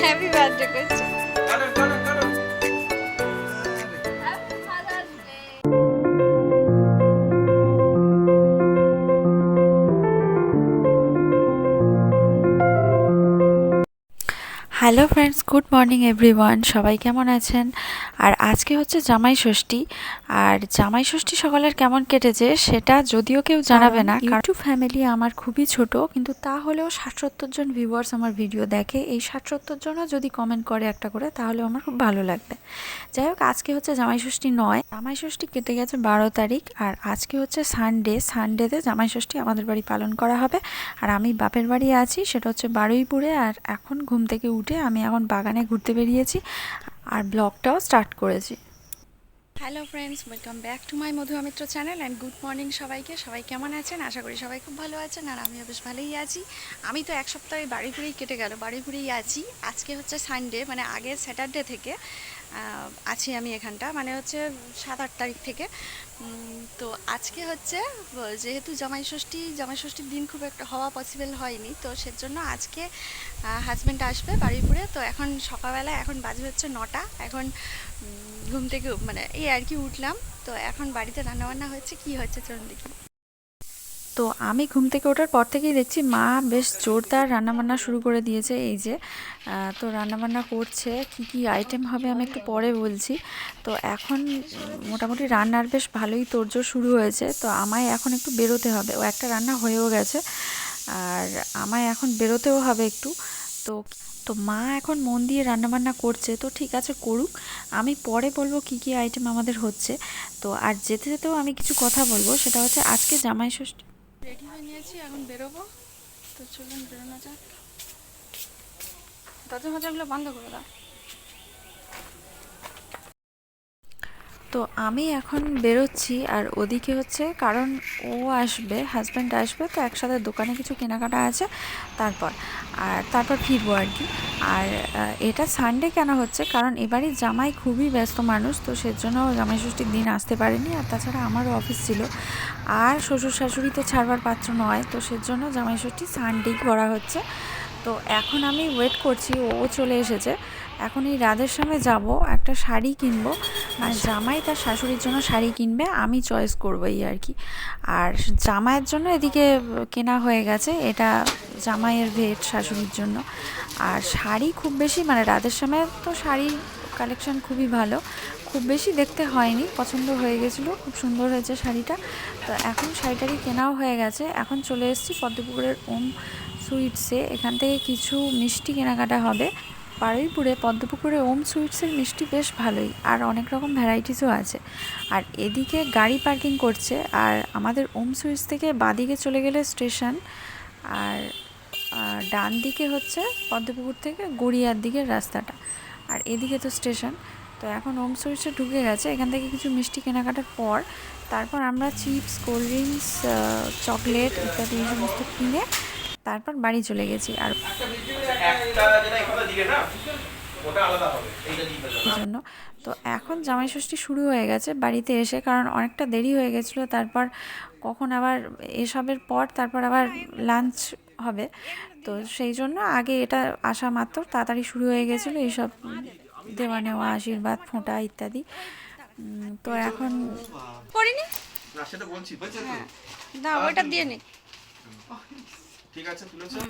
Happy birthday করছে hello friends good morning everyone সবাই কেমন আছেন? আর আজকে হচ্ছে জামাই ষষ্ঠী আর জামাই ষষ্ঠী সকলের কেমন কেটেছে সেটা যদিও কেউ জানাবে না ইউটিউব ফ্যামিলি আমার খুবই ছোট কিন্তু তা হলেও ষাট সত্তর জন ভিউয়ার্স আমার ভিডিও দেখে। এই ষাট সত্তর জনও যদি কমেন্ট করে একটা করে তাহলে আমার খুব ভালো লাগবে। যাই হোক আজকে হচ্ছে জামাই ষষ্ঠী নয় জামাই ষষ্ঠী কেটে গেছে বারো তারিখ আর আজকে হচ্ছে সানডে সানডেতে জামাই ষষ্ঠী আমাদের বাড়ি পালন করা হবে। আর আমি বাপের বাড়ি আছি সেটা হচ্ছে বারুইপুরে আর এখন ঘুম থেকে উঠে আমি এখন বাগানে ঘুরতে বেরিয়েছি আর ব্লগটাও স্টার্ট করেছি। Hello friends welcome back to my Madhumitra channel and good morning সবাইকে। সবাই কেমন আছেন? আশা করি সবাই খুব ভালো আছেন আর আমিও বেশ ভালোই আছি। আমি তো এক সপ্তাহে বাড়ি ঘুরেই কেটে গেল, বাড়ি ঘুরেই আছি। আজকে হচ্ছে সানডে মানে আগের স্যাটারডে থেকে আছি আমি এখানটা। মানে হচ্ছে সাত, আট তারিখ থেকে। তো আজকে হচ্ছে যেহেতু জামাই ষষ্ঠী, জামাই ষষ্ঠীর দিন খুব একটা হওয়া পসিবল হয়নি, তো সেজন্য আজকে হাজব্যান্ড আসবে বাড়িপুরে। তো এখন সকালবেলা, এখন বাজে হচ্ছে নটা। এখন ঘুম থেকে মানে এই আর কি উঠলাম। তো এখন বাড়িতে রান্নাবান্না হচ্ছে, কি হচ্ছে চলুন দেখি। তো আমি ঘুম থেকে ওঠার পর থেকেই দেখছি মা বেশ জোরদার রান্নাবান্না শুরু করে দিয়েছে। এই যে তো রান্নাবান্না করছে, কি কি আইটেম হবে আমি একটু পরে বলছি। তো এখন মোটামুটি রান্নার বেশ ভালোই তোড়জোড় শুরু হয়েছে। তো আমায় এখন একটু বেরোতে হবে। ও একটা রান্না হয়েও গেছে। আর আমায় এখন বেরোতেও হবে একটু। তো তো মা এখন মন দিয়ে রান্নাবান্না করছে। তো ঠিক আছে, করুক। আমি পরে বলব কি কি আইটেম আমাদের হচ্ছে। তো আর যেতে যেতেও আমি কিছু কথা বলব। সেটা হচ্ছে আজকে জামাই ষষ্ঠী রেডি হয়ে নিয়েছি এখন বেরোবো। তো চলুন বেরোনো যাক। দরজা ফরজাগুলো বন্ধ করে দাও। তো আমি এখন বেরোচ্ছি আর ওদিকে হচ্ছে কারণ ও আসবে হাজব্যান্ড আসবে, তো একসাথে দোকানে কিছু কেনাকাটা আছে, তারপর। আর তারপর ফিরবো আর কি। আর এটা সানডে কেন হচ্ছে? কারণ এবারই জামাই খুবই ব্যস্ত মানুষ, তো সেজন্য জামাই ষষ্ঠীর দিন আসতে পারেনি। আর তাছাড়া আমারও অফিস ছিল। আর শ্বশুর শাশুড়ি তো ছাড়বার পাত্র নয়, তো সেজন্য জামাই ষষ্ঠী সানডেই করা হচ্ছে। তো এখন আমি ওয়েট করছি, ও চলে এসেছে। এখন এই রাধের সামনে যাব, একটা শাড়ি কিনবো। মানে জামাই তার শাশুড়ির জন্য শাড়ি কিনবে, আমি চয়েস করব এই আর কি। আর জামাইয়ের জন্য এদিকে কেনা হয়ে গেছে, এটা জামাইয়ের ভেট শাশুড়ির জন্য। আর শাড়ি খুব বেশি মানে রাতের সময় তো শাড়ির কালেকশন খুবই ভালো, খুব বেশি দেখতে হয়নি, পছন্দ হয়ে গেছিল, খুব সুন্দর হয়েছে শাড়িটা। তো এখন শাড়িটারই কেনাও হয়ে গেছে, এখন চলে এসেছি পদ্মপুকুরের ওম সুইটসে, এখান থেকে কিছু মিষ্টি কেনাকাটা হবে। বারুইপুরে পদ্মপুকুরে ওম সুইটসের মিষ্টি বেশ ভালোই, আর অনেক রকম ভ্যারাইটিসও আছে। আর এদিকে গাড়ি পার্কিং করছে, আর আমাদের ওম সুইটস থেকে বাদিকে চলে গেলে স্টেশন, আর আর ডান দিকে হচ্ছে পদ্মপুকুর থেকে গড়িয়ার দিকের রাস্তাটা, আর এদিকে তো স্টেশন। তো এখন ওম সুইটসে ঢুকে গেছে, এখান থেকে কিছু মিষ্টি কেনাকাটার পর, তারপর আমরা চিপস, কোল্ড ড্রিঙ্কস চকলেট ইত্যাদি এই সমস্ত কিনে তারপর বাড়ি চলে গেছি আর ওটা এই জন্য। তো এখন জামাই ষষ্ঠী শুরু হয়ে গেছে বাড়িতে এসে কারণ অনেকটা দেরি হয়ে গেছিল তারপর কখন আবার এসবের পর তারপর আবার লাঞ্চ হবে। তো সেই জন্য আগে এটা আসা মাত্র তাড়াতাড়ি শুরু হয়ে গেছিল এইসব দেওয়া নেওয়া আশীর্বাদ ফোঁটা ইত্যাদি। তো এখন করিনি? না সেটা বলছি না ওইটা দিয়ে নে। ঠিক আছে তুলেছো?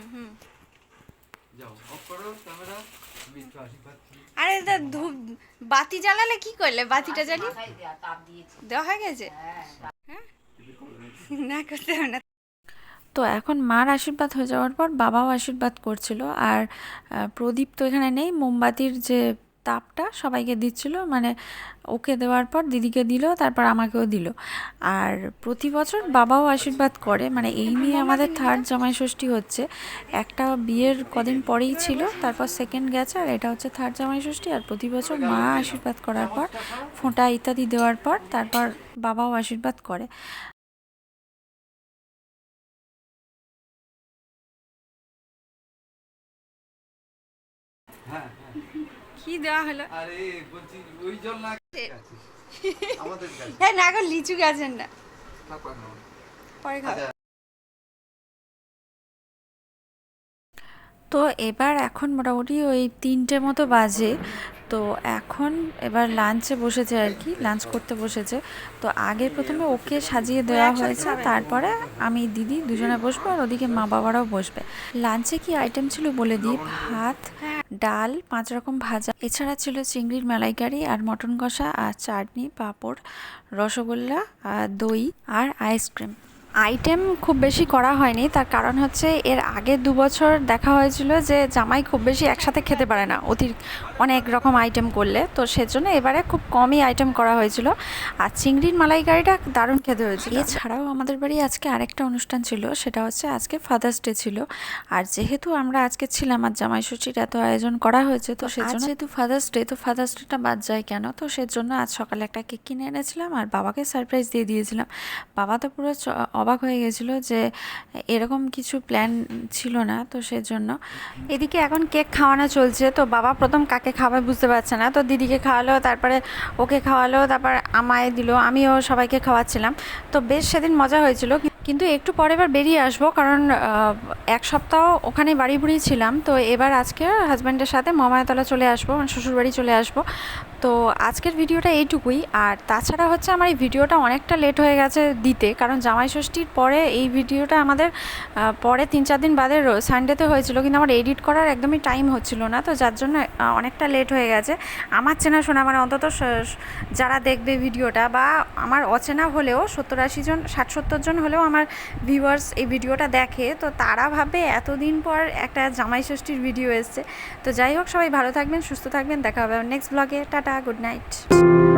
আরে এটা ধূপ বাতি জ্বালালে কি করলে? বাতিটা জানি দেওয়া হয়ে গেছে? হ্যাঁ না করতে হবে না। তো এখন মার আশীর্বাদ হয়ে যাওয়ার পর বাবাও আশীর্বাদ করছিল। আর প্রদীপ তো এখানে নেই মোমবাতির যে তাপটা সবাইকে দিচ্ছিল মানে ওকে দেওয়ার পর দিদিকে দিল, তারপর আমাকেও দিল। আর প্রতি বছর বাবাও আশীর্বাদ করে মানে এই নিয়ে আমাদের থার্ড জামাই ষষ্ঠী হচ্ছে। একটা বিয়ের কদিন পরেই ছিল, তারপর সেকেন্ড গেছে, আর এটা হচ্ছে থার্ড জামাই ষষ্ঠী আর প্রতি বছর মা আশীর্বাদ করার পর, ফোঁটা ইত্যাদি দেওয়ার পর, তারপর বাবাও আশীর্বাদ করে। কি দেওয়া হলো? আরে বলছি ওই জল না আমাদের কাছে। হ্যাঁ না গো লিচু গাছের না। পরে খাব। তো এবার এখন মোটামুটি ওই তিনটে মতো বাজে। তো এখন এবার লাঞ্চে বসেছে আর কি লাঞ্চ করতে বসেছে। তো আগে প্রথমে ওকে সাজিয়ে দেওয়া হয়েছে তারপরে আমি দিদি দুজনে বসবো আর ওদিকে মা বাবারাও বসবে। লাঞ্চে কি আইটেম ছিল বলে দিই? ভাত ডাল, পাঁচ রকম ভাজা। এছাড়া ছিল চিংড়ির মালাইকারি আর মটন কষা, আর চাটনি, পাঁপড়, রসগোল্লা, আর দই, আর আইসক্রিম আইটেম খুব বেশি করা হয়নি। তার কারণ হচ্ছে এর আগে দু বছর দেখা হয়েছিল যে জামাই খুব বেশি একসাথে খেতে পারে না। অতি অনেক রকম আইটেম করলে। তো সেজন্য এবারে খুব কমই আইটেম করা হয়েছিল। আর চিংড়ির মালাইকারিটা দারুণ খেতে হয়েছিল। এছাড়াও আমাদের বাড়ি আজকে আরেকটা অনুষ্ঠান ছিল। সেটা হচ্ছে আজকে ফাদার্স ডে ছিল। আর যেহেতু আমরা আজকে ছিলাম আর জামাই ষষ্ঠীর এত আয়োজন করা হয়েছে তো সেজন্য যেহেতু ফাদার্স ডে তো ফাদার্স ডেটা বাদ যায় কেন? তো সেজন্য আজ সকালে একটা কেক কিনে এনেছিলাম আর বাবাকে সারপ্রাইজ দিয়ে দিয়েছিলাম। বাবা তো পুরো অবাক হয়ে গেছিল যে, এরকম কিছু প্ল্যান ছিল না, তো সেজন্য। এদিকে এখন কেক খাওয়ানো চলছে, তো বাবা প্রথম কাকে খাওয়াবে বুঝতে পারছে না। তো দিদিকে খাওয়ালো, তারপরে ওকে খাওয়ালো, তারপর আমায় দিল, আমিও সবাইকে খাওয়াচ্ছিলাম। তো বেশ সেদিন মজা হয়েছিল কিন্তু একটু পরে এবার বেরিয়ে আসব, কারণ এক সপ্তাহ ওখানে বাড়ি বুড়ি ছিলাম। তো এবার আজকে হাজব্যান্ডের সাথে মামায়তলা চলে আসব মানে শ্বশুরবাড়ি চলে আসব। তো আজকের ভিডিওটা এইটুকুই। আর তাছাড়া হচ্ছে আমার এই ভিডিওটা অনেকটা লেট হয়ে গেছে দিতে, কারণ জামাই ষষ্ঠীর পরে এই ভিডিওটা আমাদের পরে তিন চার দিন বাদে সানডেতে হয়েছিল, কিন্তু আমার এডিট করার একদমই টাইম হচ্ছিল না, তো যার জন্য অনেকটা লেট হয়ে গেছে। আমার চেনা শোনা মানে অন্তত যারা দেখবে ভিডিওটা, বা আমার অচেনা হলেও সত্তর আশি জন, ষাট সত্তর জন হলেও আমার ভিউয়ার্স এই ভিডিওটা দেখে, তো তারা ভাবে এতদিন পর একটা জামাই ষষ্ঠীর ভিডিও এসছে। তো যাই হোক, সবাই ভালো থাকবেন, সুস্থ থাকবেন, দেখা হবে নেক্সট ব্লগে টাটা! Good night